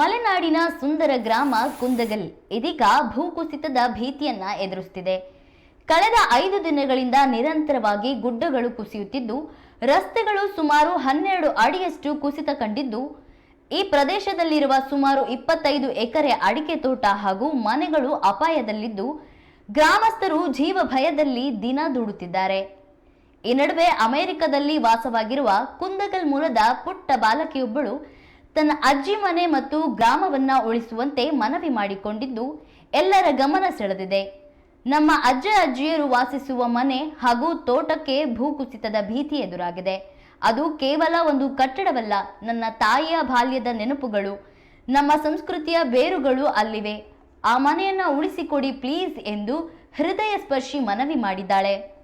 ಮಲೆನಾಡಿನ ಸುಂದರ ಗ್ರಾಮ ಕುಂದಗಲ್ ಇದೀಗ ಭೂಕುಸಿತದ ಭೀತಿಯನ್ನ ಎದುರಿಸುತ್ತಿದೆ ಕಳೆದ ಐದು ದಿನಗಳಿಂದ ನಿರಂತರವಾಗಿ ಗುಡ್ಡಗಳು ಕುಸಿಯುತ್ತಿದ್ದು, ರಸ್ತೆಗಳು ಸುಮಾರು ಹನ್ನೆರಡು ಅಡಿಯಷ್ಟು ಕುಸಿತ ಕಂಡಿದ್ದು, ಈ ಪ್ರದೇಶದಲ್ಲಿರುವ ಸುಮಾರು ಇಪ್ಪತ್ತೈದು ಎಕರೆ ಅಡಿಕೆ ತೋಟ ಹಾಗೂ ಮನೆಗಳು ಅಪಾಯದಲ್ಲಿದ್ದು, ಗ್ರಾಮಸ್ಥರು ಜೀವ ಭಯದಲ್ಲಿ ದಿನ ದೂಡುತ್ತಿದ್ದಾರೆ. ಈ ನಡುವೆ ಅಮೆರಿಕದಲ್ಲಿ ವಾಸವಾಗಿರುವ ಕುಂದಗಲ್ ಮೂಲದ ಪುಟ್ಟ ಬಾಲಕಿಯೊಬ್ಬಳು ತನ್ನ ಅಜ್ಜಿ ಮನೆ ಮತ್ತು ಗ್ರಾಮವನ್ನ ಉಳಿಸುವಂತೆ ಮನವಿ ಮಾಡಿಕೊಂಡಿದ್ದು ಎಲ್ಲರ ಗಮನ ಸೆಳೆದಿದೆ. ನಮ್ಮ ಅಜ್ಜ ಅಜ್ಜಿಯರು ವಾಸಿಸುವ ಮನೆ ಹಾಗೂ ತೋಟಕ್ಕೆ ಭೂಕುಸಿತದ ಭೀತಿ ಎದುರಾಗಿದೆ. ಅದು ಕೇವಲ ಒಂದು ಕಟ್ಟಡವಲ್ಲ, ನನ್ನ ತಾಯಿಯ ಬಾಲ್ಯದ ನೆನಪುಗಳು, ನಮ್ಮ ಸಂಸ್ಕೃತಿಯ ಬೇರುಗಳು ಅಲ್ಲಿವೆ. ಆ ಮನೆಯನ್ನ ಉಳಿಸಿಕೊಡಿ ಪ್ಲೀಸ್ ಎಂದು ಹೃದಯ ಸ್ಪರ್ಶಿ ಮನವಿ ಮಾಡಿದ್ದಾಳೆ.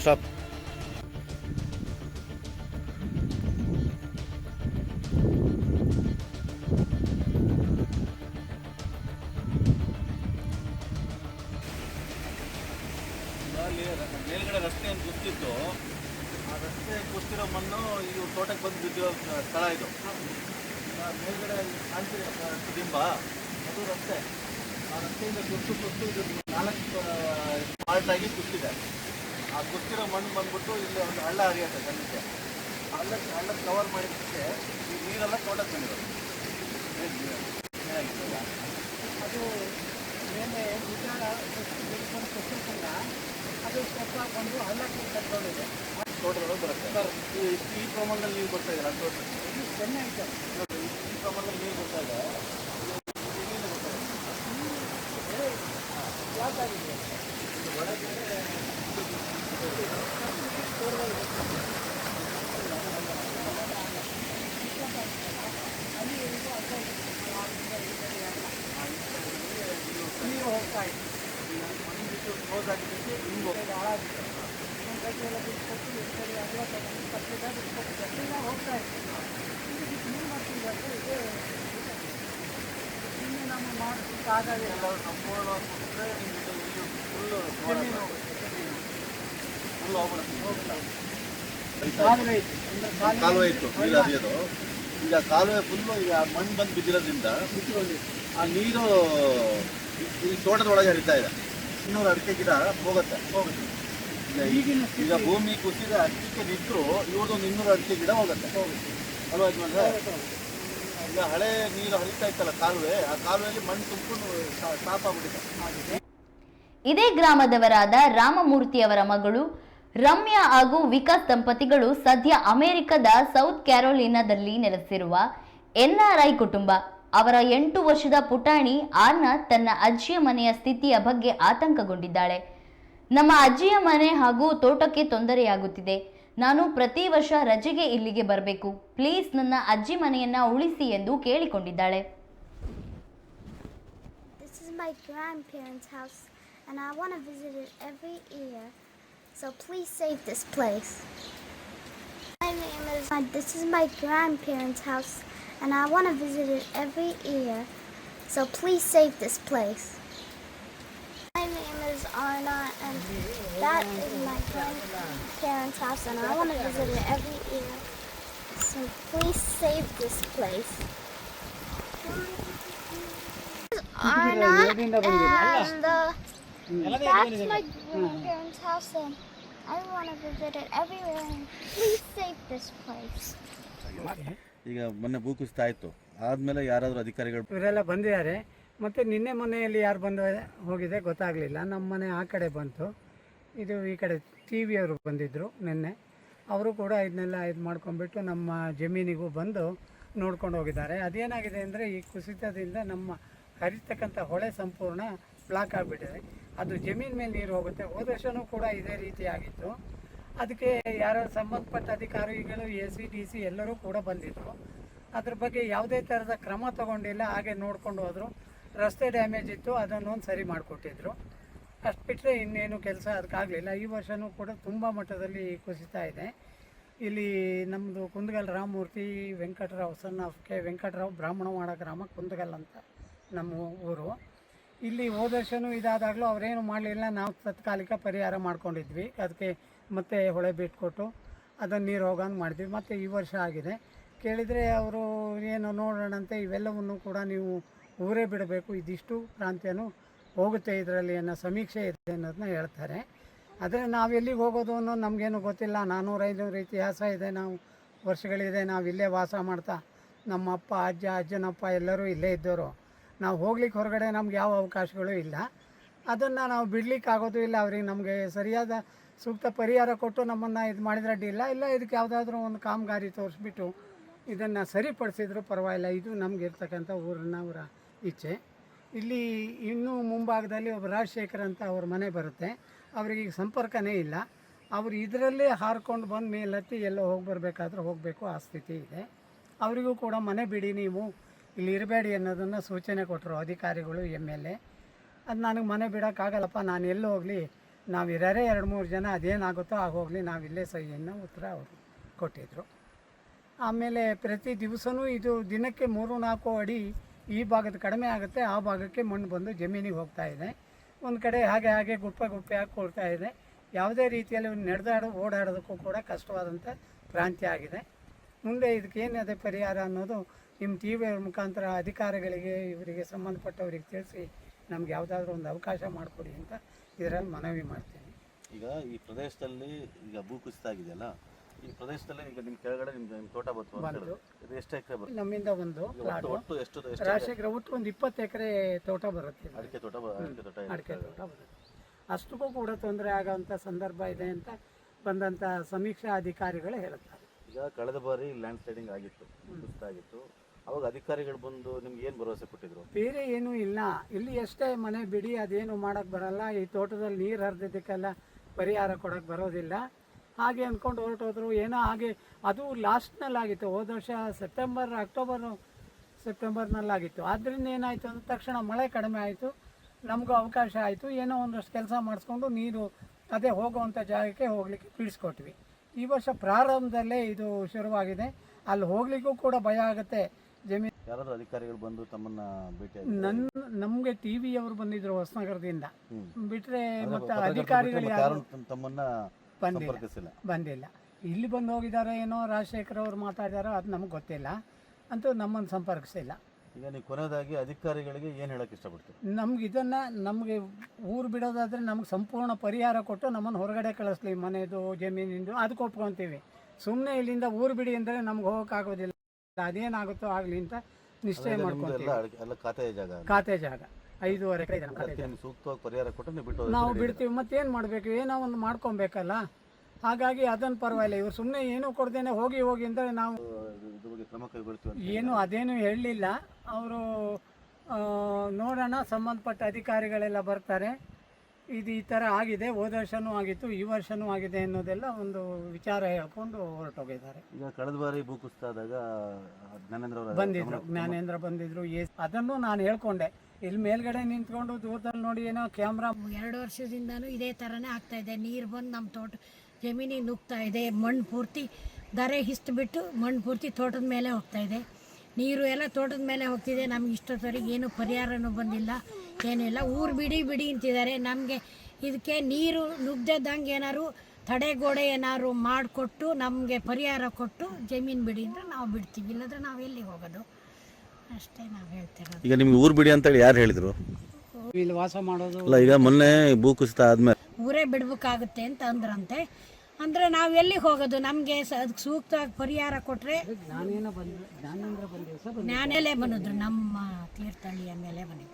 ಸ್ಟಾಪ್ ಅಲ್ಲಿ ರ- ಮೇಲ್ಗಡೆ ರಸ್ತೆ ಅಂತ ಗೊತ್ತಿತ್ತು. ಆ ರಸ್ತೆ ಗೊತ್ತಿರೋ ಮಣ್ಣು ಇದು ತೋಟಕ್ಕೆ ಬಂದು ಬಿದ್ದಿರೋ ಸ್ಥಳ ಇದು. ಮೇಲ್ಗಡೆ ಕಾಣ್ತಿದೆ ಪ್ರತಿಬಿಂಬ ಅದು ರಸ್ತೆ. ಆ ರಸ್ತೆಯಿಂದ ಸುತ್ತು ಗೊತ್ತು ಇದು ನಾಲ್ಕು ಪಾರ್ಟ್ ಆಗಿ ಕುತ್ತಿದೆ ಆ ಗೊತ್ತಿರೋ ಮಣ್ಣು ಬಂದ್ಬಿಟ್ಟು ಇಲ್ಲಿ ಒಂದು ಹಳ್ಳ ಹರಿಯುತ್ತೆ ಜನಕ್ಕೆ ಹಳ್ಳ ಹಳ್ಳ ಕವರ್ ಮಾಡಿದ್ದಕ್ಕೆ ಈ ನೀರೆಲ್ಲ ತೋಟಕ್ಕೆ ಬಂದಿರೋದು. ನೀರು? ಅದು ಮೇಲೆ ಬೆಳ್ಕೊಂಡು ಕೊಟ್ಟಿರ್ತಲ್ಲ ಅದು ಸ್ವಲ್ಪ ಬಂದು ಹಳ್ಳಕ್ಕೆ ಕಟ್ಕೊಂಡಿದೆ. ತೋಟಗಳು ಬರುತ್ತೆ. ಈ ಈ ಪ್ರಮಾಣದಲ್ಲಿ ನೀವು ಬರ್ತಾ ಇದ್ದೀರಾ ತೋಟ ಚೆನ್ನಾಗಿದೆ. ಈ ಪ್ರಮಾಣದಲ್ಲಿ ನೀರು ಬರ್ತಾ ಇದೆ. ಬರ್ತಾ. ಫ್ಲಾಟ್ ಆಗಿದೆ ನೀರು ಹೋಗ್ತಾ ಇದೆ ಮಣ್ಣಿಟ್ಟು ಹೋಗ್ತಾ ಇದೆ ಸಂಪೂರ್ಣವಾಗಿ ಫುಲ್ ಹೋಗ್ಬಿಡುತ್ತೆ ಕಾಲುವೆ ಅಂದ್ರೆ ಕಾಲುವೆ ಇತ್ತು ಈಗ ಕಾಲುವೆ ಫುಲ್ಲು ಈಗ ಮಣ್ಣು ಬಂದು ಬಿದ್ದಿರೋದ್ರಿಂದ ಆ ನೀರು ಈ- ತೋಟದೊಳಗೆ ಹರಿತಾ ಇದೆ. ಇನ್ನೂರು ಅಡಿಕೆ ಗಿಡ ಹೋಗುತ್ತೆ ಹೋಗುತ್ತೆ. ಈಗಿನ ಈಗ ಭೂಮಿ ಕುಸಿದ ಅಡಿಕೆ ನಿಂತರೂ ಇವ್ರದ್ದು ಇನ್ನೂರು ಅಡಿಕೆ ಗಿಡ ಹೋಗುತ್ತೆ. ಅಲ್ವಾ ಯಜಮಾನ್ರೆ? ಈಗ ಹಳೆ ನೀರು ಹರಿತಾ ಇತ್ತಲ್ಲ ಕಾಲುವೆ ಆ ಕಾಲುವೆಯಲ್ಲಿ ಮಣ್ಣು ತುಂಬಿಕೊಂಡು ಸ್ಟಾಪ್ ಆಗ್ಬಿಟ್ಟಿದೆ. ಇದೇ ಗ್ರಾಮದವರಾದ ರಾಮಮೂರ್ತಿಯವರ ಮಗಳು ರಮ್ಯಾ ಹಾಗೂ ವಿಕಾಸ್ ದಂಪತಿಗಳು ಸದ್ಯ ಅಮೆರಿಕದ ಸೌತ್ ಕ್ಯಾರೋಲಿನಾದಲ್ಲಿ ನೆಲೆಸಿರುವ ಎನ್ಆರ್ಐ ಕುಟುಂಬ. ಅವರ ಎಂಟು ವರ್ಷದ ಪುಟಾಣಿ ಆರ್ನ ತನ್ನ ಅಜ್ಜಿಯ ಮನೆಯ ಸ್ಥಿತಿಯ ಬಗ್ಗೆ ಆತಂಕಗೊಂಡಿದ್ದಾಳೆ ನಮ್ಮ ಅಜ್ಜಿಯ ಮನೆ ಹಾಗೂ ತೋಟಕ್ಕೆ ತೊಂದರೆಯಾಗುತ್ತಿದೆ ನಾನು ಪ್ರತಿ ವರ್ಷ ರಜೆಗೆ ಇಲ್ಲಿಗೆ ಬರಬೇಕು ಪ್ಲೀಸ್ ನನ್ನ ಅಜ್ಜಿ ಮನೆಯನ್ನ ಉಳಿಸಿ ಎಂದು ಕೇಳಿಕೊಂಡಿದ್ದಾಳೆ This is my grandparents' house, and I want to visit it every year. So please save this place. My name is. This is my grandparents' house, and I want to visit it every year, so please save this place. My name is Arna, and that is my grandparents' house, and I want to visit it every year, so please save this place. Arna, and the, that's my grandparents' house, and I want to visit it every year, and please save this place. Okay. ಈಗ ಮೊನ್ನೆ ಭೂಕುಸಿತ ಆಯಿತು. ಆದಮೇಲೆ ಯಾರಾದರೂ ಅಧಿಕಾರಿಗಳು ಇವರೆಲ್ಲ ಬಂದಿದ್ದಾರೆ. ಮತ್ತು ನಿನ್ನೆ ಮನೆಯಲ್ಲಿ ಯಾರು ಬಂದು ಹೋಗಿದೆ ಗೊತ್ತಾಗಲಿಲ್ಲ. ನಮ್ಮ ಮನೆ ಆ ಕಡೆ ಬಂತು. ಇದು ಈ ಕಡೆ ಟಿ ವಿಯವರು ಬಂದಿದ್ದರು ನಿನ್ನೆ. ಅವರು ಕೂಡ ಇದನ್ನೆಲ್ಲ ಇದು ಮಾಡ್ಕೊಂಡ್ಬಿಟ್ಟು ನಮ್ಮ ಜಮೀನಿಗೂ ಬಂದು ನೋಡ್ಕೊಂಡು ಹೋಗಿದ್ದಾರೆ. ಅದೇನಾಗಿದೆ ಅಂದರೆ ಈ ಕುಸಿತದಿಂದ ನಮ್ಮ ಹರಿತಕ್ಕಂಥ ಹೊಳೆ ಸಂಪೂರ್ಣ ಬ್ಲಾಕ್ ಆಗಿಬಿಟ್ಟಿದೆ. ಅದು ಜಮೀನ್ ಮೇಲೆ ನೀರು ಹೋಗುತ್ತೆ. ಹೋದ ಕೂಡ ಇದೇ ರೀತಿ ಆಗಿತ್ತು ಅದಕ್ಕೆ ಯಾರು ಸಂಬಂಧಪಟ್ಟ ಅಧಿಕಾರಿಗಳು, ಎ ಸಿ, ಡಿ ಸಿ ಎಲ್ಲರೂ ಕೂಡ ಬಂದಿದ್ದರು ಅದ್ರ ಬಗ್ಗೆ ಯಾವುದೇ ಥರದ ಕ್ರಮ ತಗೊಂಡಿಲ್ಲ, ಹಾಗೆ ನೋಡ್ಕೊಂಡು ಹೋದರು. ರಸ್ತೆ ಡ್ಯಾಮೇಜ್ ಇತ್ತು ಅದನ್ನೊಂದು ಸರಿ ಮಾಡಿಕೊಟ್ಟಿದ್ರು. ಅಷ್ಟು ಬಿಟ್ಟರೆ ಇನ್ನೇನು ಕೆಲಸ ಅದಕ್ಕಾಗಲಿಲ್ಲ ಈ ವರ್ಷವೂ ಕೂಡ ತುಂಬ ಮಟ್ಟದಲ್ಲಿ ಕುಸಿತಾ ಇದೆ. ಇಲ್ಲಿ ನಮ್ಮದು Kundagal Ramamurthy Venkatarao son of K Venkatarao Brahmanawada ಗ್ರಾಮ ಕುಂದಗಲ್ ಅಂತ ನಮ್ಮ ಊರು. ಇಲ್ಲಿ ಹೋದ ವರ್ಷನೂ ಇದಾದಾಗಲೂ ಅವರೇನು ಮಾಡಲಿಲ್ಲ, ನಾವು ತತ್ಕಾಲಿಕ ಪರಿಹಾರ ಮಾಡ್ಕೊಂಡಿದ್ವಿ. ಅದಕ್ಕೆ ಮತ್ತೆ ಹೊಳೆ ಬಿಟ್ಕೊಟ್ಟು ಅದನ್ನು ನೀರು ಹೋಗಂಗೆ ಮಾಡಿದ್ವಿ. ಮತ್ತು ಈ ವರ್ಷ ಆಗಿದೆ. ಕೇಳಿದರೆ ಅವರು ಏನು ನೋಡೋಣಂತೆ, ಇವೆಲ್ಲವನ್ನು ಕೂಡ ನೀವು ಊರೇ ಬಿಡಬೇಕು. ಇದಿಷ್ಟು ಪ್ರಾಂತ್ಯನೂ ಹೋಗುತ್ತೆ ಇದರಲ್ಲಿ ಅನ್ನೋ ಸಮೀಕ್ಷೆ ಇದೆ ಅನ್ನೋದನ್ನ ಹೇಳ್ತಾರೆ. ಆದರೆ ನಾವು ಎಲ್ಲಿಗೆ ಹೋಗೋದು ಅನ್ನೋದು ನಮಗೇನು ಗೊತ್ತಿಲ್ಲ. ನಾನ್ನೂರು ಐನೂರು ಇತಿಹಾಸ ಇದೆ. ನಾವು ವರ್ಷಗಳಿದೆ, ನಾವು ಇಲ್ಲೇ ವಾಸ ಮಾಡ್ತಾ ನಮ್ಮ ಅಪ್ಪ, ಅಜ್ಜ, ಅಜ್ಜನಪ್ಪ ಎಲ್ಲರೂ ಇಲ್ಲೇ ಇದ್ದವರು ನಾವು ಹೋಗ್ಲಿಕ್ಕೆ ಹೊರಗಡೆ ನಮ್ಗೆ ಯಾವ ಅವಕಾಶಗಳು ಇಲ್ಲ. ಅದನ್ನು ನಾವು ಬಿಡ್ಲಿಕ್ಕೆ ಆಗೋದು ಇಲ್ಲ ಅವ್ರಿಗೆ. ನಮಗೆ ಸರಿಯಾದ ಸೂಕ್ತ ಪರಿಹಾರ ಕೊಟ್ಟು ನಮ್ಮನ್ನು ಇದು ಮಾಡಿದ್ರೆ ಅಡ್ಡಿಲ್ಲ ಇಲ್ಲ. ಇದಕ್ಕೆ ಯಾವುದಾದ್ರೂ ಒಂದು ಕಾಮಗಾರಿ ತೋರಿಸ್ಬಿಟ್ಟು ಇದನ್ನು ಸರಿಪಡಿಸಿದ್ರು ಪರವಾಗಿಲ್ಲ. ಇದು ನಮ್ಗೆ ಇರ್ತಕ್ಕಂಥ ಊರನ್ನ ಅವರ ಇಚ್ಛೆ. ಇಲ್ಲಿ ಇನ್ನೂ ಮುಂಭಾಗದಲ್ಲಿ ಒಬ್ಬ ರಾಜಶೇಖರ್ ಅಂತ ಅವ್ರ ಮನೆ ಬರುತ್ತೆ. ಅವ್ರಿಗೆ ಈಗ ಸಂಪರ್ಕನೇ ಇಲ್ಲ. ಅವರು ಇದರಲ್ಲೇ ಹಾರ್ಕೊಂಡು ಬಂದು ಮೇಲತ್ತಿ ಎಲ್ಲೋ ಹೋಗಿ ಬರಬೇಕಾದ್ರೂ ಹೋಗಬೇಕು. ಆ ಸ್ಥಿತಿ ಇದೆ. ಅವರಿಗೂ ಕೂಡ ಮನೆ ಬಿಡಿ ನೀವು. ಇಲ್ಲಿ ಇರಬೇಡಿ ಅನ್ನೋದನ್ನು ಸೂಚನೆ ಕೊಟ್ಟರು ಅಧಿಕಾರಿಗಳು ಎಂ ಎಲ್ ಎ. ಅದು ನನಗೆ ಮನೆ ಬಿಡೋಕ್ಕಾಗಲ್ಲಪ್ಪ, ನಾನು ಎಲ್ಲೂ ಹೋಗಲಿ? ನಾವು ಇರೋರೇ ಎರಡು ಮೂರು ಜನ, ಅದೇನಾಗುತ್ತೋ ಆಗೋಗಲಿ ನಾವು ಇಲ್ಲೇ ಸಹಿಯನ್ನು ಉತ್ತರ ಅವರು ಕೊಟ್ಟಿದ್ದರು ಆಮೇಲೆ ಪ್ರತಿ ದಿವಸವೂ ಇದು ದಿನಕ್ಕೆ ಮೂರು ನಾಲ್ಕು ಅಡಿ ಈ ಭಾಗದ ಕಡಿಮೆ ಆಗುತ್ತೆ, ಆ ಭಾಗಕ್ಕೆ ಮಣ್ಣು ಬಂದು ಜಮೀನಿಗೆ ಹೋಗ್ತಾ ಇದೆ. ಒಂದು ಕಡೆ ಹಾಗೆ ಹಾಗೆ ಗುಪ್ಪೆ ಗುಪ್ಪೆ ಹಾಕಿ ಕೊಡ್ತಾ ಇದೆ. ಯಾವುದೇ ರೀತಿಯಲ್ಲಿ ನಡೆದಾಡೋ ಓಡಾಡೋದಕ್ಕೂ ಕೂಡ ಕಷ್ಟವಾದಂಥ ಪ್ರಾಂತ್ಯ ಆಗಿದೆ. ಮುಂದೆ ಇದಕ್ಕೆ ಏನಿದೆ ಪರಿಹಾರ ಅನ್ನೋದು ನಿಮ್ಮ ಟಿ ವಿ ಮುಖಾಂತರ ಅಧಿಕಾರಿಗಳಿಗೆ ಇವರಿಗೆ ಸಂಬಂಧಪಟ್ಟವರಿಗೆ ತಿಳಿಸಿ ನಮ್ಗೆ ಯಾವುದಾದ್ರೂ ಒಂದು ಅವಕಾಶ ಮಾಡಿಕೊಡಿ ಅಂತ ಇದರಲ್ಲಿ ಮನವಿ ಮಾಡ್ತೀನಿ. ಈಗ ಈ ಪ್ರದೇಶದಲ್ಲಿ ಈಗ ಭೂಕುಸಿತ ಆಗಿದೆಯಲ್ಲ ಈ ಪ್ರದೇಶದಲ್ಲಿ ಈಗ ನಿಮ್ಮ ಕೆಳಗಡೆ ನಿಮ್ಮ ನಿಮ್ಮ ತೋಟ ಬಂತು ಇದು ಎಷ್ಟು ಎಕರೆ ಬರುತ್ತೆ? ನಮ್ಮಿಂದ ಒಂದು ಪ್ಲಾಟ್ ಒಟ್ಟು ಎಷ್ಟು ಎಷ್ಟು ರಾಜಶೇಖರ ಒಟ್ಟು ಒಂದು ಇಪ್ಪತ್ತು ಎಕರೆ ತೋಟ ಬರುತ್ತೆ. ಅಡಿಕೆ ತೋಟ ಅಡಿಕೆ ತೋಟ. ಅಡಿಕೆ ತೋಟ ಬರುತ್ತೆ. ಅಷ್ಟಕ್ಕೂ ಕೂಡ ತೊಂದರೆ ಆಗೋವಂಥ ಸಂದರ್ಭ ಇದೆ ಅಂತ ಬಂದಂಥ ಸಮೀಕ್ಷಾ ಅಧಿಕಾರಿಗಳು ಹೇಳುತ್ತಾರೆ. ಈಗ ಕಳೆದ ಬಾರಿ ಲ್ಯಾಂಡ್ ಸ್ಲೈಡಿಂಗ್ ಆಗಿತ್ತು ಸುಸ್ತಾಗಿತ್ತು. ಆಗಿತ್ತು ಅವಾಗ ಅಧಿಕಾರಿಗಳು ಬಂದು ನಿಮ್ಗೆ ಏನು ಭರವಸೆ ಕೊಟ್ಟಿದ್ರು? ಬೇರೆ ಏನೂ ಇಲ್ಲ. ಇಲ್ಲಿ ಎಷ್ಟೇ ಮನೆ ಬಿಡಿ ಅದೇನು ಮಾಡೋಕ್ಕೆ ಬರಲ್ಲ. ಈ ತೋಟದಲ್ಲಿ ನೀರು ಹರಿದಿದ್ದಕ್ಕೆಲ್ಲ ಪರಿಹಾರ ಕೊಡೋಕ್ಕೆ ಬರೋದಿಲ್ಲ. ಹಾಗೆ ಅಂದ್ಕೊಂಡು ಹೊರಟೋದ್ರು. ಏನೋ ಹಾಗೆ ಅದು ಲಾಸ್ಟ್ನಲ್ಲಾಗಿತ್ತು ಹೋದ ವರ್ಷ ಸೆಪ್ಟೆಂಬರ್ ಅಕ್ಟೋಬರ್ ಸೆಪ್ಟೆಂಬರ್ನಲ್ಲಾಗಿತ್ತು ಆದ್ದರಿಂದ ಏನಾಯಿತು ಅಂದ ತಕ್ಷಣ ಮಳೆ ಕಡಿಮೆ ಆಯಿತು. ನಮಗೂ ಅವಕಾಶ ಆಯಿತು. ಏನೋ ಒಂದಷ್ಟು ಕೆಲಸ ಮಾಡಿಸ್ಕೊಂಡು ನೀರು ಅದೇ ಹೋಗುವಂಥ ಜಾಗಕ್ಕೆ ಹೋಗಲಿಕ್ಕೆ ತಿಳಿಸ್ಕೊಟ್ವಿ. ಈ ವರ್ಷ ಪ್ರಾರಂಭದಲ್ಲೇ ಇದು ಶುರುವಾಗಿದೆ. ಅಲ್ಲಿ ಹೋಗ್ಲಿಕ್ಕೂ ಕೂಡ ಭಯ ಆಗುತ್ತೆ. ಜಮೀನು ಯಾರಾದ್ರೂ ಅಧಿಕಾರಿಗಳು ಬಂದು ತಮ್ಮನ್ನ ಭೇಟಿ ನನ್ನ ನಮಗೆ ಟಿ ವಿಯವರು ಬಂದಿದ್ರು ಹೊಸನಗರದಿಂದ. ಹ್ಮ್. ಮತ್ತೆ ಅಧಿಕಾರಿಗಳು ಯಾರು ಯಾರು ತಮ್ಮನ್ನ ಬಂದಿಲ್ಲ. ಸಂಪರ್ಕಿಸಿಲ್ಲ. ಬಂದಿಲ್ಲ. ಇಲ್ಲಿ ಬಂದು ಹೋಗಿದ್ದಾರೆ ಏನೋ ರಾಜಶೇಖರ್ ಅವರು ಮಾತಾಡಿದಾರೋ ಅದು ನಮ್ಗೆ ಗೊತ್ತಿಲ್ಲ. ಅಂತೂ ನಮ್ಮನ್ನು ಸಂಪರ್ಕಿಸಿಲ್ಲ. ಈಗ ನೀವು ಕೊನೆಯದಾಗಿ ಅಧಿಕಾರಿಗಳಿಗೆ ಏನು ಹೇಳಕ್ ಇಷ್ಟಪಡ್ತೀರಿ? ನಮ್ಗೆ ಇದನ್ನು ನಮಗೆ ಊರು ಬಿಡೋದಾದರೆ ನಮ್ಗೆ ಸಂಪೂರ್ಣ ಪರಿಹಾರ ಕೊಟ್ಟು ನಮ್ಮನ್ನು ಹೊರಗಡೆ ಕಳಿಸ್ಲಿ ಮನೆದು ಜಮೀನಿಂದು ಅದಕ್ಕೆ ಒಪ್ಕೊತೀವಿ. ಸುಮ್ಮನೆ ಇಲ್ಲಿಂದ ಊರು ಬಿಡಿ ಅಂದರೆ ನಮ್ಗೆ ಹೋಗೋಕ್ಕಾಗೋದಿಲ್ಲ ಅದೇನಾಗುತ್ತೋ ಆಗಲಿ ಅಂತ ನಿಶ್ಚಯ ಮಾಡ್ಕೊಂತೀವಿ. ಎಲ್ಲ ಖಾತೆ ಜಾಗ. ಖಾತೆ ಜಾಗ. ಐದೂವರೆ ಎಕರೆ ಸೂಕ್ತವಾಗಿ ಪರಿಹಾರ ಕೊಟ್ಟು ನೀವು ಬಿಟ್ಟು ನಾವು ಬಿಡ್ತೀವಿ. ಮತ್ತೇನು ಮಾಡಬೇಕು? ಏನೋ ಒಂದು ಮಾಡ್ಕೊಬೇಕಲ್ಲ? ಹಾಗಾಗಿ ಅದನ್ನು ಪರವಾಗಿಲ್ಲ. ಇವ್ರು ಸುಮ್ಮನೆ ಏನೂ ಕೊಡ್ದೇನೆ ಹೋಗಿ ಹೋಗಿ ಅಂದರೆ ನಾವು ಇದ್ರ ಬಗ್ಗೆ ಕ್ರಮ ಕೈಗೊಳ್ತೀವಿ ಅಂತ ಏನು ಅದೇನು ಹೇಳಲಿಲ್ಲ. ಅವರು ನೋಡೋಣ ಸಂಬಂಧಪಟ್ಟ ಅಧಿಕಾರಿಗಳೆಲ್ಲ ಬರ್ತಾರೆ. ಇದು ಈ ಥರ ಆಗಿದೆ. ಹೋದ ವರ್ಷನೂ ಆಗಿತ್ತು ಈ ವರ್ಷನೂ ಆಗಿದೆ ಅನ್ನೋದೆಲ್ಲ ಒಂದು ವಿಚಾರ ಹೇಳ್ಕೊಂಡು ಹೊರಟೋಗಿದ್ದಾರೆ. ಈಗ ಕಳೆದ ಬಾರಿ ಭೂಕುಸಿತ ಆದಾಗ ಜ್ಞಾನೇಂದ್ರ ಅವರ ಬಂದಿದ್ರು. ಜ್ಞಾನೇಂದ್ರ ಬಂದಿದ್ರು. ಎ ಅದನ್ನು ನಾನು ಹೇಳ್ಕೊಂಡೆ. ಇಲ್ಲಿ ಮೇಲ್ಗಡೆ ನಿಂತ್ಕೊಂಡು ದೂರದಲ್ಲಿ ನೋಡಿ ಏನೋ ಕ್ಯಾಮ್ರಾ. ಎರಡು ವರ್ಷದಿಂದನೂ ಇದೇ ಥರನೇ ಆಗ್ತಾ ಇದೆ. ನೀರು ಬಂದು ನಮ್ಮ ತೋಟ ಜಮೀನಿಗೆ ನುಗ್ತಾ ಇದೆ. ಮಣ್ಣು ಪೂರ್ತಿ ದರೆ ಹಿಸ್ಟ್ಬಿಟ್ಟು ಮಣ್ಣು ಪೂರ್ತಿ ತೋಟದ ಮೇಲೆ ಹೋಗ್ತಾ ಇದೆ. ನೀರು ಎಲ್ಲ ತೋಟದ ಮೇಲೆ ಹೋಗ್ತಿದೆ. ನಮ್ಗೆ ಇಷ್ಟೊತ್ತವರೆಗೆ ಏನು ಪರಿಹಾರನೂ ಬಂದಿಲ್ಲ. ಏನಿಲ್ಲ. ಊರು ಬಿಡಿ ಬಿಡಿ ಅಂತಿದ್ದಾರೆ. ನಮಗೆ ಇದಕ್ಕೆ ನೀರು ನುಗ್ದದಂಗೆ ಏನಾದ್ರು ತಡೆಗೋಡೆ ಏನಾದ್ರು ಮಾಡಿಕೊಟ್ಟು ನಮಗೆ ಪರಿಹಾರ ಕೊಟ್ಟು ಜಮೀನು ಬಿಡಿ ಅಂದರೆ ನಾವು ಬಿಡ್ತೀವಿ. ಇಲ್ಲದ್ರೆ ನಾವು ಎಲ್ಲಿಗೆ ಹೋಗೋದು? ಅಷ್ಟೇ ನಾವು ಹೇಳ್ತೇವೆ ಈಗ ನಿಮ್ಗೆ ಊರು ಬಿಡಿ ಅಂತೇಳಿ ಯಾರು ಹೇಳಿದ್ರು? ಇಲ್ಲಿ ವಾಸ ಮಾಡೋದು ಅಲ್ಲ ಈಗ ಮೊನ್ನೆ ಭೂಕುಸಿತ ಆದ್ಮೇಲೆ ಊರೇ ಬಿಡ್ಬೇಕಾಗುತ್ತೆ ಅಂತ ಅಂದ್ರಂತೆ. ಅಂದ್ರೆ ನಾವು ಎಲ್ಲಿಗೆ ಹೋಗೋದು? ನಮಗೆ ಅದಕ್ಕೆ ಸೂಕ್ತವಾಗಿ ಪರಿಹಾರ ಕೊಟ್ಟರೆ ಜ್ಞಾನಲೇ ಬಂದಿದ್ರು ನಮ್ಮ ತೀರ್ಥಹಳ್ಳಿಯ ಮೇಲೆ ಬಂದಿದ್ರು.